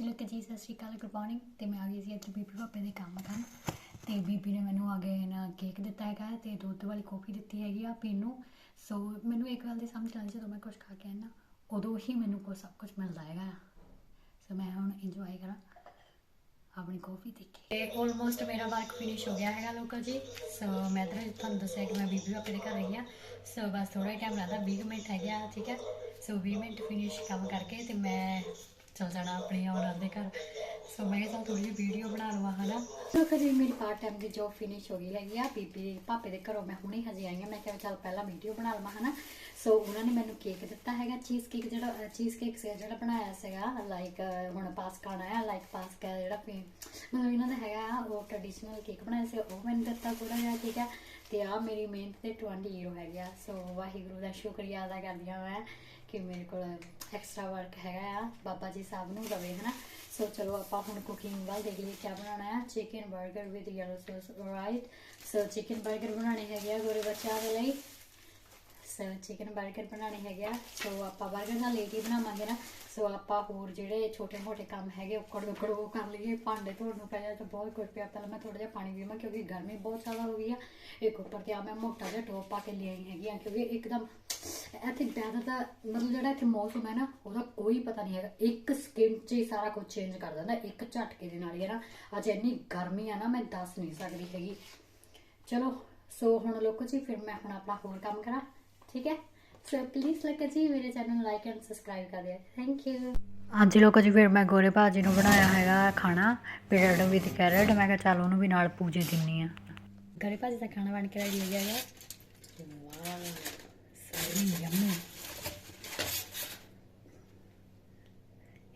ਹਾਂਜੀ ਲੋਕ ਜੀ, ਸਤਿ ਸ਼੍ਰੀ ਅਕਾਲ, ਗੁੱਡ ਮਾਰਨਿੰਗ ਤੇ ਮੈਂ ਆ ਗਈ ਸੀ ਇੱਥੇ ਬੀਬੀ ਪਾਪੇ ਦੇ ਕੰਮ ਕਰਨ। ਤੇ ਬੀਬੀ ਨੇ ਮੈਨੂੰ ਅੱਗੇ ਨਾ ਕੇਕ ਦਿੱਤਾ ਹੈਗਾ ਤੇ ਦੁੱਧ ਵਾਲੀ ਕੌਫੀ ਦਿੱਤੀ ਹੈਗੀ ਆ ਪੀਣ ਨੂੰ। ਸੋ ਮੈਨੂੰ ਇੱਕ ਗੱਲ ਦੀ ਸਮਝ ਆਉਂਦੀ, ਜਦੋਂ ਮੈਂ ਕੁਝ ਖਾ ਕੇ ਆਇਆ ਨਾ, ਉਦੋਂ ਹੀ ਮੈਨੂੰ ਕੁਝ ਸਭ ਕੁਝ ਮਿਲਦਾ ਹੈਗਾ। ਸੋ ਮੈਂ ਹੁਣ ਇੰਜੋਏ ਕਰਾਂ ਆਪਣੀ ਕੌਫੀ ਦੇਖ ਕੇ। ਤੇ ਆਲਮੋਸਟ ਮੇਰਾ ਵਰਕ ਫਿਨਿਸ਼ ਹੋ ਗਿਆ ਹੈਗਾ ਲੋਕਾਂ ਜੀ। ਸੋ ਮੈਂ ਤਾਂ ਤੁਹਾਨੂੰ ਦੱਸਿਆ ਕਿ ਮੈਂ ਬੀਬੀ ਪਾਪੇ ਦੇ ਘਰ ਰਹੀ ਆ। ਸੋ ਬਸ ਥੋੜਾ ਟਾਈਮ ਲੱਗਦਾ 20 ਮਿੰਟ ਹੈਗਾ ਠੀਕ ਹੈ? ਸੋ 20 ਮਿੰਟ ਫਿਨਿਸ਼ ਕੰਮ ਕਰਕੇ ਤੇ ਮੈਂ ਚਲ ਜਾਣਾ ਆਪਣੀ ਔਰਤ ਦੇ ਘਰ। ਸੋ ਮੈਂ ਕਿਹਾ ਥੋੜੀ ਜਿਹੀ ਵੀਡੀਓ ਬਣਾ ਲਵਾਂ, ਹਨਾ। ਸੋ ਕਦੀ ਮੇਰੀ ਪਾਰਟ ਟਾਈਮ ਦੀ ਜੋਬ ਫਿਨਿਸ਼ ਹੋ ਗਈ ਹੈਗੀ ਆ, ਬੀਬੀ ਪਾਪੇ ਦੇ ਘਰੋਂ ਮੈਂ ਹੁਣੇ ਹਜੇ ਆਈ ਆ ਮੈਂ ਕਿਹਾ ਚੱਲ ਪਹਿਲਾਂ ਵੀਡੀਓ ਬਣਾ ਲਵਾਂ, ਹਨਾ। ਸੋ ਉਹਨਾਂ ਨੇ ਮੈਨੂੰ ਕੇਕ ਦਿੱਤਾ ਹੈਗਾ ਚੀਜ਼ ਕੇਕ ਜਿਹੜਾ ਚੀਜ਼ ਕੇਕ ਸੀ ਜਿਹੜਾ ਬਣਾਇਆ ਸੀਗਾ ਲਾਈਕ ਹੁਣ ਪਾਸ ਖਾਣਾ ਹੈ ਲਾਈਕ ਪਾਸ ਕਾ ਜਿਹੜਾ ਮਤਲਬ ਇਹਨਾਂ ਦਾ ਹੈਗਾ ਉਹ ਟ੍ਰੈਡੀਸ਼ਨਲ ਕੇਕ ਬਣਾਇਆ ਸੀ, ਉਹ ਮੈਨੂੰ ਦਿੱਤਾ ਥੋੜਾ ਜਿਹਾ, ਠੀਕ ਹੈ ਤੇ ਆ ਮੇਰੀ ਮਿਹਨਤ ਤੇ 20 ਯੂਰੋ ਹੈਗਾ ਸੋ ਵਾਹਿਗੁਰੂ ਦਾ ਸ਼ੁਕਰੀਆ ਅਦਾ ਕਰਦੀ ਹਾਂ ਮੈਂ ਕਿ ਮੇਰੇ ਕੋਲ ਐਕਸਟਰਾ ਵਰਕ ਹੈਗਾ ਆ, ਬਾਬਾ ਜੀ ਸਾਹਿਬ ਨੂੰ ਦਵੇ, ਹਨਾ? ਸੋ ਚਲੋ ਆਪਾਂ ਹੁਣ ਕੁਕਿੰਗ ਵੱਲ ਦੇਖ ਲਈਏ ਕੀ ਬਣਾਉਣਾ ਹੈ chicken 버ਗਰ with yellow sauce right so chicken 버ਗਰ ਬਣਾਉਣੇ ਹੈਗੇ ਆ, ਗੋਰੇ ਬੱਚਿਆਂ ਦੇ ਲਈ। ਚਿਕਨ 버ਗਰ ਬਣਾਉਣੇ ਹੈਗੇ ਆ। ਸੋ ਆਪਾਂ 버ਗਰ ਨਾਲ ਲੇਟ ਹੀ ਬਣਾਵਾਂਗੇ ਨਾ। ਸੋ ਆਪਾਂ ਹੋਰ ਜਿਹੜੇ ਛੋਟੇ ਮੋਟੇ ਕੰਮ ਹੈਗੇ, ਉੱਕੜ ਉੱਕੜ ਉਹ ਕਰ ਲਈਏ, ਭਾਂਡੇ ਧੋਣ ਨੂੰ ਪੈ ਜਾ ਤਾਂ ਬਹੁਤ ਕੁਝ ਪਿਆ। ਪਹਿਲਾਂ ਮੈਂ ਥੋੜਾ ਜਿਹਾ ਪਾਣੀ ਪੀਵਾਂ ਕਿਉਂਕਿ ਗਰਮੀ ਬਹੁਤ ਜ਼ਿਆਦਾ ਹੋ ਗਈ ਆ। ਇੱਕ ਉੱਪਰ ਤੇ ਆ ਮੈਂ ਮੋਟਾ ਜਿਹਾ ਟੋਪ ਪਾ ਕੇ ਲੈ ਹੈਗੀ ਆ ਕਿਉਂਕਿ ਇੱਕਦਮ ਇੱਥੇ ਵੈਦਰ ਦਾ ਮਤਲਬ ਜਿਹੜਾ ਇੱਥੇ ਮੌਸਮ ਹੈ ਨਾ, ਉਹਦਾ ਕੋਈ ਪਤਾ ਨਹੀਂ ਹੈਗਾ। ਇੱਕ ਸਕਿੰਟ 'ਚ ਹੀ ਸਾਰਾ ਕੁਝ ਚੇਂਜ ਕਰ ਦਿੰਦਾ। ਇੱਕ ਝਟਕੇ ਦੇ ਨਾਲ ਹੀ ਹੈ ਨਾ। ਅੱਜ ਇੰਨੀ ਗਰਮੀ ਆ ਨਾ, ਮੈਂ ਦੱਸ ਨਹੀਂ ਸਕਦੀ ਹੈਗੀ। ਚਲੋ ਸੋ ਹੁਣ ਲੋਕੋ ਜੀ, ਫਿਰ ਮੈਂ ਹੁਣ ਆਪਣਾ ਹੋਰ ਕੰਮ ਕਰਾਂ। ਠੀਕ ਹੈ? ਸੋ ਪਲੀਜ਼ ਲਾਈਕ ਜੀ ਮੇਰੇ ਚੈਨਲ ਨੂੰ ਲਾਈਕ ਐਂਡ ਸਬਸਕ੍ਰਾਈਬ ਕਰ ਦਿਓ। ਥੈਂਕ ਯੂ ਹਾਂਜੀ, ਲੋਕੋ ਜੀ, ਫਿਰ ਮੈਂ ਗੋਰੇ ਭਾਜੀ ਨੂੰ ਬਣਾਇਆ ਹੈਗਾ ਖਾਣਾ ਪੀਰੀਅਡ ਵਿਦ ਕੈਰਟ ਮੈਂ ਕਿਹਾ ਚੱਲ ਉਹਨੂੰ ਵੀ ਨਾਲ ਪੂਜੇ ਦਿੰਨੀ ਆ। ਗੋਰੇ ਭਾਜੀ ਦਾ ਖਾਣਾ ਬਣ ਕੇ ਰੈਡੀ ਹੋ ਗਿਆ ਹੈ wow so yummy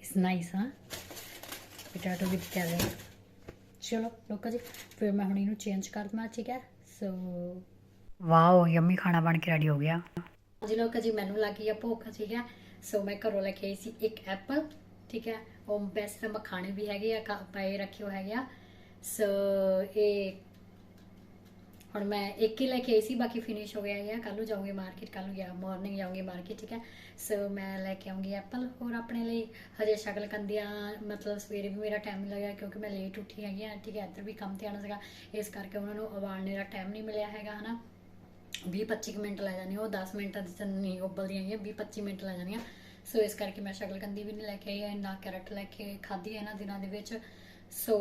it's nice ਹਾਂ ਪੋਟੈਟੋ ਵਿਦ ਕੈਰਟ ਚਲੋ, ਲੋਕੋ ਜੀ, ਫਿਰ ਮੈਂ ਹੁਣ ਇਹਨੂੰ ਚੇਂਜ ਕਰ ਦਵਾਂ ਠੀਕ ਹੈ? ਸੋ ਵਾਓ, ਯਮੀ ਖਾਣਾ ਬਣ ਕੇ ਰੈਡੀ ਹੋ ਗਿਆ। ਜੀ ਲੋਕੋ ਜੀ, ਮੈਨੂੰ ਲੱਗੀ ਆ ਭੁੱਖ ਠੀਕ ਹੈ ਸੋ ਮੈਂ ਘਰੋਂ ਲੈ ਕੇ ਆਈ ਸੀ ਇੱਕ ਐਪਲ ਠੀਕ ਹੈ? ਉਹ ਬੈਸਟ ਮਖਾਣੇ ਵੀ ਹੈਗੇ ਆ ਪਏ ਰੱਖੇ ਹੈਗੇ ਆ। ਸੋ ਇਹ ਹੁਣ ਮੈਂ ਇੱਕ ਹੀ ਲੈ ਕੇ ਆਈ ਸੀ, ਬਾਕੀ ਫਿਨਿਸ਼ ਹੋ ਗਿਆ ਹੈ ਕੱਲ ਨੂੰ ਜਾਊਂਗੀ ਮਾਰਕੀਟ ਕੱਲ ਨੂੰ ਗਿਆ ਮਾਰਨਿੰਗ ਜਾਊਂਗੀ ਮਾਰਕੀਟ ਠੀਕ ਹੈ? ਸੋ ਮੈਂ ਲੈ ਕੇ ਆਉਂਗੀ ਐਪਲ ਹੋਰ ਆਪਣੇ ਲਈ ਹਜੇ ਸ਼ਕਲ ਕੰਦੀਆਂ, ਮਤਲਬ ਸਵੇਰੇ ਵੀ ਮੇਰਾ ਟਾਈਮ ਲੱਗਿਆ ਕਿਉਂਕਿ ਮੈਂ ਲੇਟ ਉੱਠੀ ਹੈਗੀ ਆ, ਠੀਕ ਹੈ? ਇੱਧਰ ਵੀ ਕੰਮ ਤੇ ਆਉਣਾ ਸੀਗਾ। ਇਸ ਕਰਕੇ ਉਹਨਾਂ ਨੂੰ ਉਬਾਲਣੇ ਦਾ ਟਾਈਮ ਨਹੀਂ ਮਿਲਿਆ ਹੈਗਾ, ਹਨਾ? 20-25 ਮਿੰਟ ਲੈ ਜਾਣੀ ਉਹ 10 ਮਿੰਟਾਂ ਦੀ ਨਹੀਂ ਉਬਲਦੀਆਂ ਹੈਗੀਆਂ 20-25 ਮਿੰਟ ਲੈ ਜਾਣੀਆਂ ਸੋ ਇਸ ਕਰਕੇ ਮੈਂ ਸ਼ਕਲ ਕੰਦੀ ਵੀ ਨਹੀਂ ਲੈ ਕੇ ਆਈ ਨਾ ਕੈਰਟ ਲੈ ਕੇ ਖਾਧੀ ਇਹਨਾਂ ਦਿਨਾਂ ਦੇ ਵਿੱਚ। ਸੋ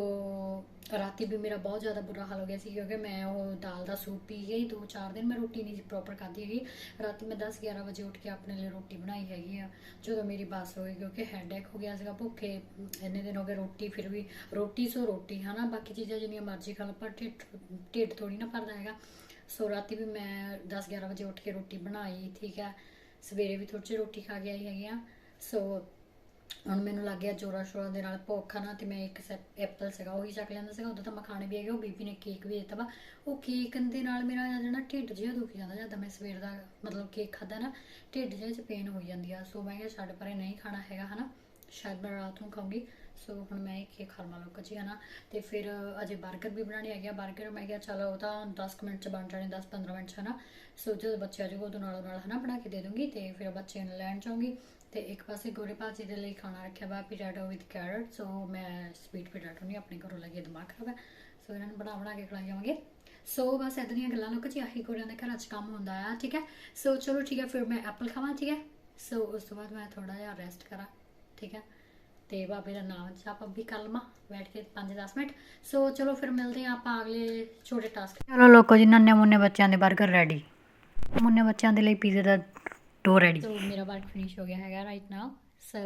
ਰਾਤੀ ਵੀ ਮੇਰਾ ਬਹੁਤ ਜ਼ਿਆਦਾ ਬੁਰਾ ਹਾਲ ਹੋ ਗਿਆ ਸੀ ਕਿਉਂਕਿ ਮੈਂ ਉਹ ਦਾਲ ਦਾ ਸੂਪ ਪੀ ਗਈ, ਦੋ ਚਾਰ ਦਿਨ ਮੈਂ ਰੋਟੀ ਨਹੀਂ ਪ੍ਰੋਪਰ ਖਾਧੀ ਹੈਗੀ। ਰਾਤੀ ਮੈਂ 10 11 ਵਜੇ ਉੱਠ ਕੇ ਆਪਣੇ ਲਈ ਰੋਟੀ ਬਣਾਈ ਹੈਗੀ ਆ, ਜਦੋਂ ਮੇਰੀ ਬੱਸ ਹੋ ਗਈ ਕਿਉਂਕਿ ਹੈਡੇਕ ਹੋ ਗਿਆ ਸੀਗਾ, ਭੁੱਖੇ ਇੰਨੇ ਦਿਨ ਹੋ ਗਏ ਰੋਟੀ ਫਿਰ ਵੀ, ਰੋਟੀ ਸੋ ਰੋਟੀ, ਹਨਾ? ਬਾਕੀ ਚੀਜ਼ਾਂ ਜਿੰਨੀਆਂ ਮਰਜ਼ੀ ਖਾ ਲਓ, ਪਰ ਢਿੱਡ ਢਿੱਡ ਥੋੜੀ ਨਾ ਭਰਦਾ ਹੈਗਾ। ਸੋ ਰਾਤੀ ਵੀ ਮੈਂ 10 11 ਵਜੇ ਉੱਠ ਕੇ ਰੋਟੀ ਬਣਾਈ, ਠੀਕ ਹੈ। ਸਵੇਰੇ ਵੀ ਥੋੜੀ ਜਿਹੀ ਰੋਟੀ ਖਾ ਕੇ ਆਈ ਹੈਗੀ ਆ। ਸੋ ਹੁਣ ਮੈਨੂੰ ਲੱਗ ਗਿਆ ਜੋਰਾ ਸ਼ੋਰਾ ਦੇ ਨਾਲ ਭੁੱਖ ਨਾ, ਤੇ ਮੈਂ ਇੱਕ ਐਪਲ ਸੀਗਾ, ਉਹੀ ਚੱਕ ਲੈਂਦਾ ਸੀਗਾ। ਉਦੋਂ ਤਾਂ ਮੈਂ ਖਾਣੇ ਵੀ ਹੈਗੇ, ਉਹ ਬੀਬੀ ਨੇ ਕੇਕ ਵੀ ਦਿੱਤਾ ਵਾ। ਉਹ ਕੇਕ ਦੇ ਨਾਲ ਮੇਰਾ ਜਿਹੜਾ ਢਿੱਡ ਜਿਹਾ ਦੁਖੀ ਜਾਂਦਾ, ਜਦ ਮੈਂ ਸਵੇਰ ਦਾ ਮਤਲਬ ਕੇਕ ਖਾਦਾ ਨਾ, ਢਿੱਡ ਜਿਹਾ 'ਚ ਪੇਨ ਹੋ ਜਾਂਦੀ ਆ। ਸੋ ਮੈਂ ਕਿਹਾ ਛੱਡ ਪਰੇ ਨਹੀਂ ਖਾਣਾ ਹੈਗਾ, ਹਨਾ। ਸ਼ਾਇਦ ਮੈਂ ਰਾਤ ਨੂੰ ਖਾਊਂਗੀ। ਸੋ ਹੁਣ ਮੈਂ ਇਹ ਕੇਕ ਖਾ ਲਵਾਂ ਲੋਕ ਜੀ, ਹਨਾ? ਤੇ ਫਿਰ ਅਜੇ 버ਗਰ ਵੀ ਬਣਾਣੇ ਹੈਗੇ ਆ। 버ਗਰ ਮੈਂ ਕਿਹਾ, ਚਲੋ ਉਹ ਤਾਂ 10 ਮਿੰਟ ਚ ਬਣ ਜਾਣੇ 10 15 ਮਿੰਟ ਚ, ਹਨਾ? ਸੋ ਜਦੋਂ ਬੱਚੇ ਆ ਜਾਊਗਾ ਉਦੋਂ ਨਾਲ ਨਾਲ, ਹਨਾ, ਬਣਾ ਕੇ ਦੇ ਦੂੰਗੀ ਤੇ ਫਿਰ ਬੱਚੇ ਨੂੰ ਲੈਣ ਜਾਊਂਗੀ। ਤੇ ਇੱਕ ਪਾਸੇ ਗੋਰੇ ਭਾਜੀ ਦੇ ਲਈ ਖਾਣਾ ਰੱਖਿਆ ਵਾ, ਪੋਟੈਟੋ ਵਿਦ ਕੈਰਟ ਸੋ ਮੈਂ ਸਵੀਟ ਪੋਟੈਟੋ ਨਹੀਂ, ਆਪਣੇ ਘਰੋਂ ਲੈ ਕੇ ਦਿਮਾਗ ਖਰਾਬ ਹੈ। ਸੋ ਇਹਨਾਂ ਨੂੰ ਬਣਾ ਬਣਾ ਕੇ ਖਿਲਾਈ ਜਾਵਾਂਗੇ। ਸੋ ਬਸ ਇਦਾਂ ਦੀਆਂ ਗੱਲਾਂ, ਲੋਕ ਜੀ, ਆਹੀ ਗੋਰਿਆਂ ਦੇ ਘਰਾਂ 'ਚ ਕੰਮ ਹੁੰਦਾ ਆ, ਠੀਕ ਹੈ? ਸੋ ਚਲੋ, ਠੀਕ ਹੈ, ਫਿਰ ਮੈਂ ਐਪਲ ਖਾਵਾਂ, ਠੀਕ ਹੈ? ਸੋ ਉਸ ਤੋਂ ਬਾਅਦ ਮੈਂ ਥੋੜਾ ਜਿਹਾ ਰੈਸਟ ਕਰਾਂ, ਠੀਕ ਹੈ? ਤੇ ਬਾਬੇ ਦਾ ਨਾਮ ਜਪ ਵੀ ਕਰ ਲਵਾਂ ਬੈਠ ਕੇ 5-10 ਮਿੰਟ। ਸੋ ਚਲੋ ਫਿਰ ਮਿਲਦੇ ਹਾਂ ਆਪਾਂ ਅਗਲੇ ਛੋਟੇ ਟਾਸਕ ਚਲੋ ਲੋਕੋ ਜੀ ਨੰਨੇ ਮੁੰਨੇ ਬੱਚਿਆਂ ਦੇ 버ਗਰ ਰੈਡੀ ਮੁੰਨੇ ਬੱਚਿਆਂ ਦੇ ਲਈ ਪੀਜ਼ੇ ਦਾ ਡੋ ਰੈਡੀ ਸੋ ਮੇਰਾ ਵਰਕ ਫਿਨਿਸ਼ ਹੋ ਗਿਆ ਹੈਗਾ ਰਾਈਟ ਨਾਓ ਸੋ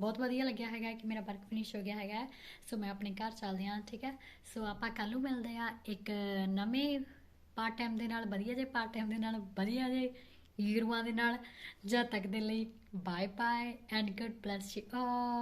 ਬਹੁਤ ਵਧੀਆ ਲੱਗਿਆ ਹੈਗਾ ਕਿ ਮੇਰਾ ਵਰਕ ਫਿਨਿਸ਼ ਹੋ ਗਿਆ ਹੈਗਾ। ਸੋ ਮੈਂ ਆਪਣੇ ਘਰ ਚੱਲਦੇ ਹਾਂ ਠੀਕ ਹੈ? ਸੋ ਆਪਾਂ ਕੱਲ ਨੂੰ ਮਿਲਦੇ ਆ ਇੱਕ ਨਵੇਂ ਪਾਰਟ ਟਾਈਮ ਦੇ ਨਾਲ ਵਧੀਆ ਜੇ ਪਾਰਟ ਟਾਈਮ ਦੇ ਨਾਲ ਵਧੀਆ ਜੇ ਹੀਰੋਆਂ ਦੇ ਨਾਲ। ਜਦ ਤੱਕ ਦੇ ਲਈ bye bye and good bless you all